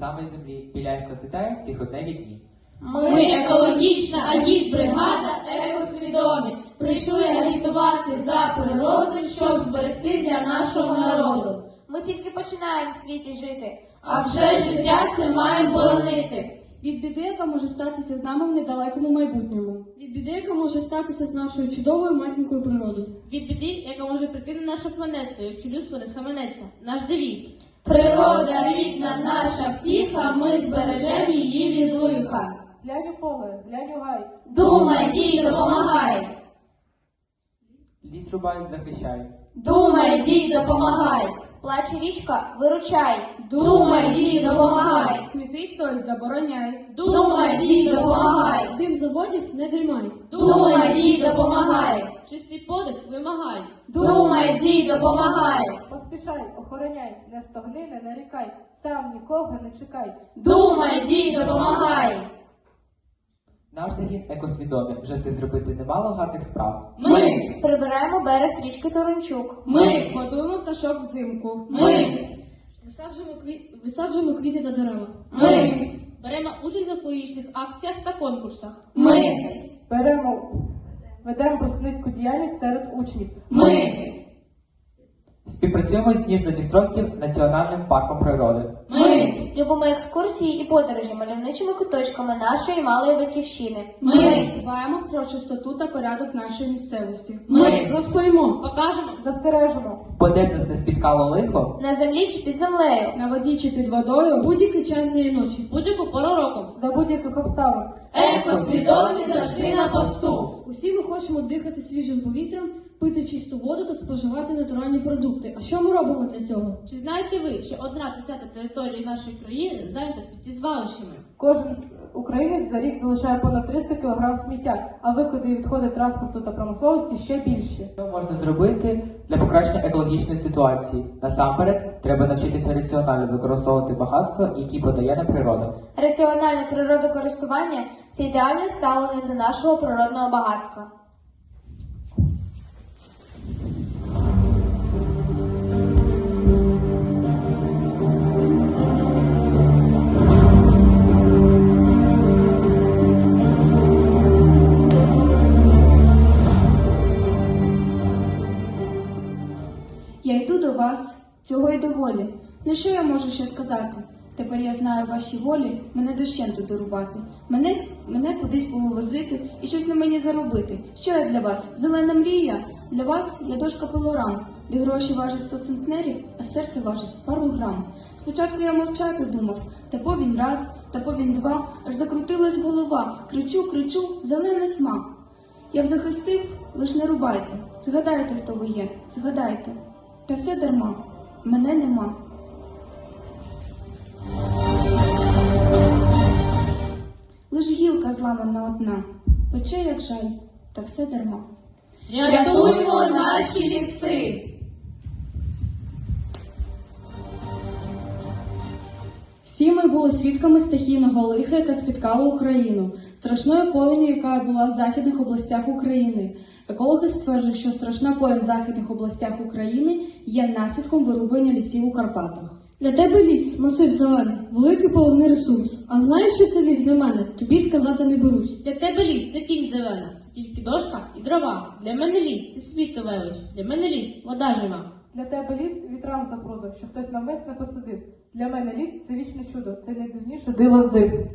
самої землі. Біляйко світає в ці грудневі дні. Ми екологічна агітбригада екосвідомі. Прийшли агітувати за природу, щоб зберегти для нашого народу. Ми тільки починаємо в світі жити. А вже життя це маємо боронити. Від біди, яка може статися з нами в недалекому майбутньому. Від біди, яка може статися з нашою чудовою матінкою природою. Від біди, яка може прийти на нашу планету, якщо людство не схаменеться. Наш девіз. Природа рідна, наша втіха, ми збережемо її від лиха. Глянь у поле, глянь у гай, Думай, дій, допомагай. Ліс рубають, захищай. Думай, дій, допомагай. Плаче річка, виручай. Думай, дій, допомагай. Смітить хтось, забороняй. Думай, дій, допомагай. Дим заводів не дрімай. Думай, дій, допомагай. Чистий подих вимагай. Думай, дій, допомагай. поспішай, охороняй, не стогни, не нарікай, сам нікого не чекай. Думай, дій, допомагай. Наш загін екосвідомі вже встиг зробити немало гарних справ. Ми прибираємо берег річки Торончук. Ми годуємо пташок взимку. Ми, Висаджуємо, квіт... Висаджуємо квіти та дерева. ми, Беремо участь в екологічних акціях та конкурсах. ми, Беремо, ведемо просвітницьку діяльність серед учнів. ми, Співпрацюємо з Ніжнодністровським національним парком природи. ми. Любимо екскурсії і подорожі мальовничими куточками нашої малої батьківщини. Ми дбаємо про чистоту та порядок нашої місцевості. Ми Розповімо. Покажемо. Застережемо, Бо де б нас не спіткало лихо, на землі чи під землею. На воді чи під водою Будь-який час дня і ночі. Будь-яку пору року. за будь-яких обставин. Екосвідомі завжди на посту. Усі ми хочемо дихати свіжим повітрям, пити чисту воду та споживати натуральні продукти. А що ми робимо для цього? Чи знаєте ви, що одна тридцята території нашої країни зайнята сміттєзвалищами? Кожен українець за рік залишає понад 300 кг сміття, а викиди і відходи транспорту та промисловості ще більші. що можна зробити для покращення екологічної ситуації? Насамперед, треба навчитися раціонально використовувати багатство, які подає нам природа. Раціональне природокористування це ідеальне ставлення до нашого природного багатства. Ще сказати? Тепер я знаю ваші волі, мене дощенту дорубати, мене, мене кудись повозити і щось на мені заробити. Що я для вас? Зелена мрія? Для вас я дошка пилорам, де гроші важать 100 центнерів, а серце важить пару грам. Спочатку я мовчати думав, та повінь раз, та повінь два, аж закрутилась голова. Кричу, кричу, зелена тьма. Я б захистив, лиш не рубайте. Згадайте, хто ви є, згадайте. Та все дарма, мене нема. Лиш гілка зламана одна, пече, як жаль, та все дарма. Рятуймо наші ліси. Всі ми були свідками стихійного лиха, яке спіткало Україну, страшної повені, яка була в західних областях України. Екологи стверджують, що страшна повінь в західних областях України є наслідком вирубання лісів у Карпатах. Для тебе ліс, масив зелений, великий паливний ресурс. А знаєш, що це ліс для мене? Тобі сказати не берусь. Для тебе ліс це тінь зелена, це тільки дошка і дрова. Для мене ліс це світло велич. Для мене ліс вода жива. Для тебе ліс вітрам запруду, що хтось на не посадив. Для мене ліс це вічне чудо, це найдивніше диво з див.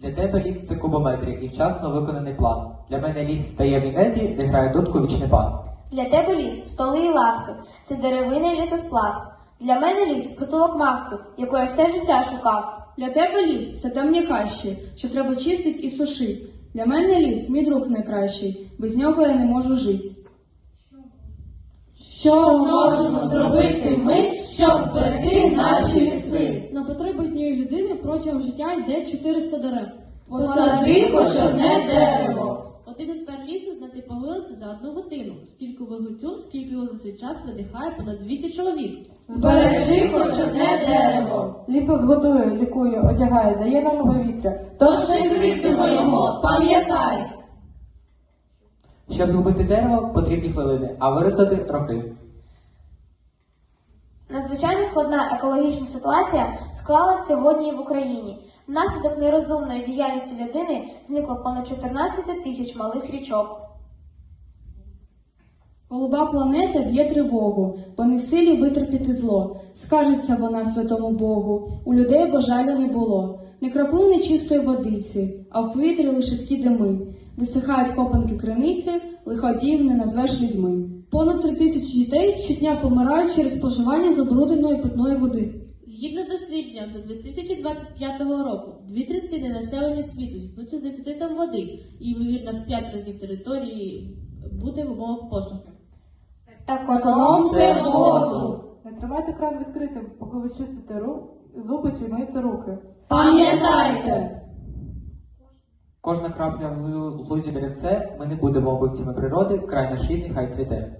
Для тебе ліс це кубометри і вчасно виконаний план. Для мене ліс стає в нетрі, де грає дудку вічний пан. Для тебе ліс, столи і лавки, це деревина і лісосплав. Для мене ліс притулок мавки, яку я все життя шукав. Для тебе ліс це темні хащі, що треба чистить і сушить. Для мене ліс мій друг найкращий, без нього я не можу жити. Що можемо зробити ми, щоб зберегти наші ліси? На потреби однієї людини протягом життя йде 400 дерев. Посади хоч одне дерево. Один гектар лісу знати погилити за одну годину. Скільки виготю, скільки його за цей час видихає понад 200 чоловік. Збережи хоч одне дерево. Ліс нас готує, лікує, одягає, дає нам повітря. Тож не квітнемо його, пам'ятай. Щоб згубити дерево, потрібні хвилини, а виростити роки. Надзвичайно складна екологічна ситуація склалась сьогодні і в Україні. Внаслідок нерозумної діяльності людини зникло понад 14 тисяч малих річок. Голуба планета б'є тривогу, бо не в силі витерпіти зло. Скажеться вона святому Богу, у людей жалю не було. Не краплини чистої водиці, а в повітрі лише ткі дими. Висихають копанки криниці, лиходіїв не назвеш людьми. Понад три тисячі дітей щодня помирають через споживання забрудненої питної води. Згідно з дослідженням до 2025 року, дві третини населення світу зіткнуться з дефіцитом води і, ймовірно, в п'ять разів території буде в умовах посухи. Економте воду! Не тримайте кран відкритим, поки ви чистите ру- зуби чи миєте руки. Пам'ятайте! Кожна крапля в в лузі деревце, ми не будемо вбивцями природи, край наш рідний, хай цвіте.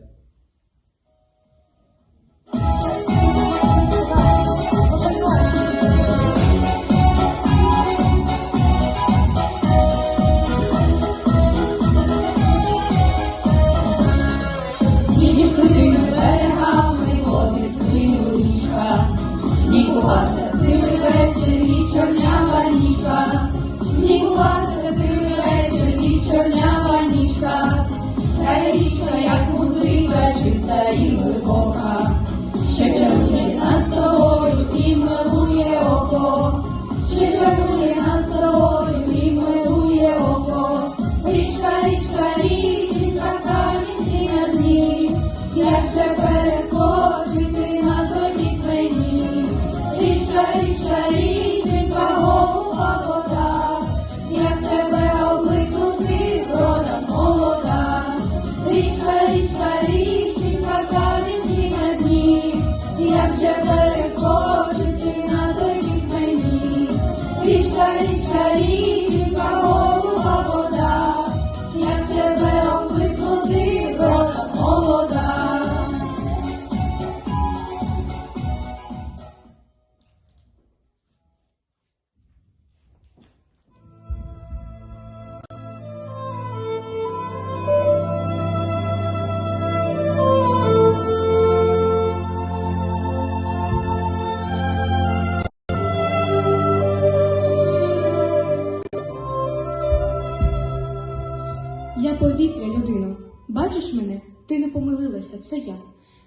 Це я.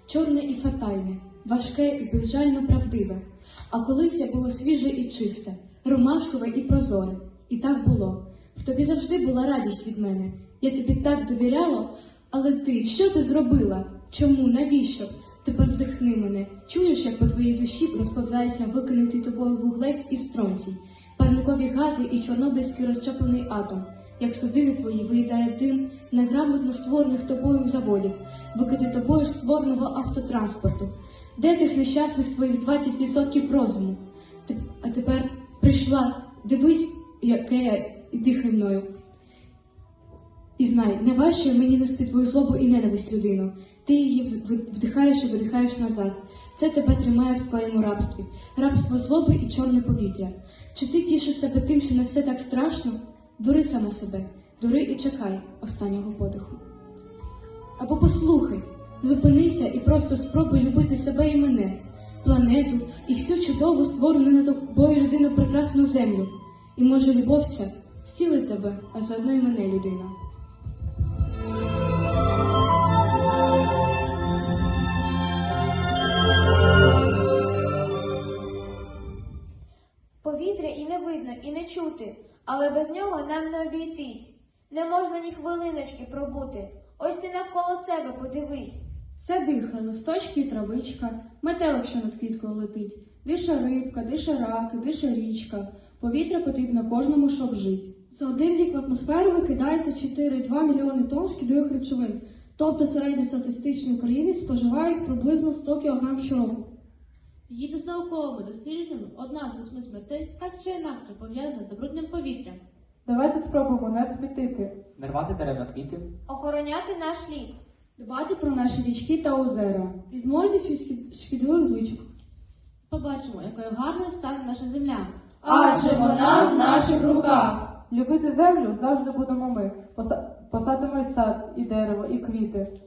Чорне і фатальне, важке і безжально правдиве. А колись я було свіже і чисте, ромашкове і прозоре. І так було. В тобі завжди була радість від мене. Я тобі так довіряла, але ти, що ти зробила? Чому? Навіщо? Тепер вдихни мене. Чуєш, як по твоїй душі розповзається викинутий тобою вуглець і стронцій, парникові гази і чорнобильський розчаплений атом. Як судини твої виїдає дим неграмотно створених тобою заводів, викиди тобою ж створеного автотранспорту. Де тих нещасних твоїх 20% розуму? Ти- а тепер прийшла, дивись, яке я, і дихай мною. І знай, не важче мені нести твою злобу і ненависть людину. Ти її вдихаєш і видихаєш назад. Це тебе тримає в твоєму рабстві, рабство злоби і чорне повітря. Чи ти тішиш себе тим, що не все так страшно? Дури сама себе, дури і чекай останнього подиху. Або послухай, зупинися і просто спробуй любити себе і мене, планету і всю чудову створену над тобою людину прекрасну землю. І може любов ця зцілить тебе, а заодно й мене, людина. Повітря і не видно, і не чути, але без нього нам не обійтись. Не можна ні хвилиночки пробути. Ось ти навколо себе подивись. Все дихає, листочки і травичка, метелик, що над квіткою летить, дише рибка, дише раки, дише річка. Повітря потрібно кожному, щоб жити. За один рік в атмосферу викидається 4,2 мільйони тонн шкідливих речовин, тобто середньостатистичний українець споживає їх приблизно 100 кг щороку. Згідно з науковими дослідженнями, одна з восьми смертей так чи інакше пов'язана з забрудненням повітря. Давайте спробуємо не смітити. Не рвати дерев на квіти, Охороняти наш ліс. Дбати про наші річки та озера. Відмовитись від шкідливих звичок. Побачимо, якою гарною стане наша земля. Адже вона в наших руках. Любити землю завжди будемо ми. Поса- Посадимо й сад, і дерево, і квіти.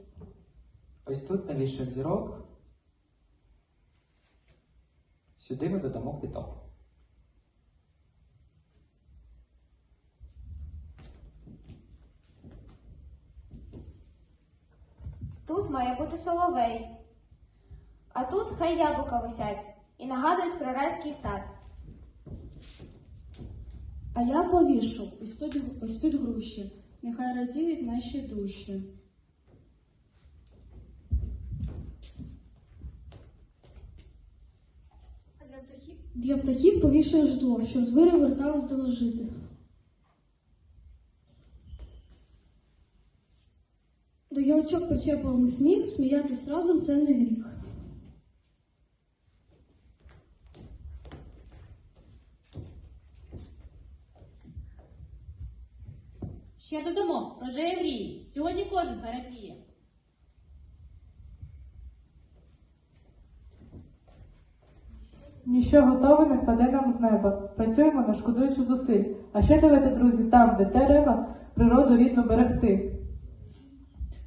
ось тут навіщо зірок, Сюди ми додамо квіток. Тут має бути соловей. А тут хай яблука висять і нагадують про райський сад. А я повішу ось тут, ось тут груші, нехай радіють наші душі. Для птахів повішає житло, щоб звири вертались до жити. До ялочок причепимо сміх, сміятись разом це не гріх. Ще додамо рожеві мрії. Сьогодні кожен хай Ніщо готове не впаде нам з неба. Працюємо, не шкодуючи зусиль. А ще давайте, друзі, там, де треба, природу рідну берегти.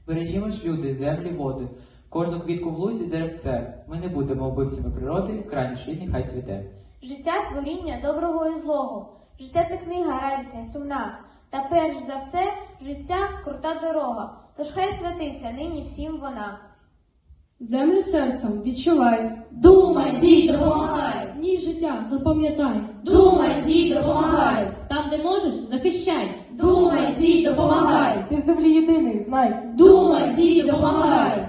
Бережімо ж люди, землі, води. Кожну квітку в лузі деревце. Ми не будемо вбивцями природи, край наш хай цвіте. Життя творіння доброго і злого. Життя це книга радісна сумна. Та перш за все, життя крута дорога. Тож хай святиться нині всім вона. Землю серцем відчувай, Думай, дій, допомагай. Ні, життя, запам'ятай. Думай, дій, допомагай. Там, де можеш, захищай. Думай, дій, допомагай. Ти в землі єдиний, знай. Думай, дій, допомагай.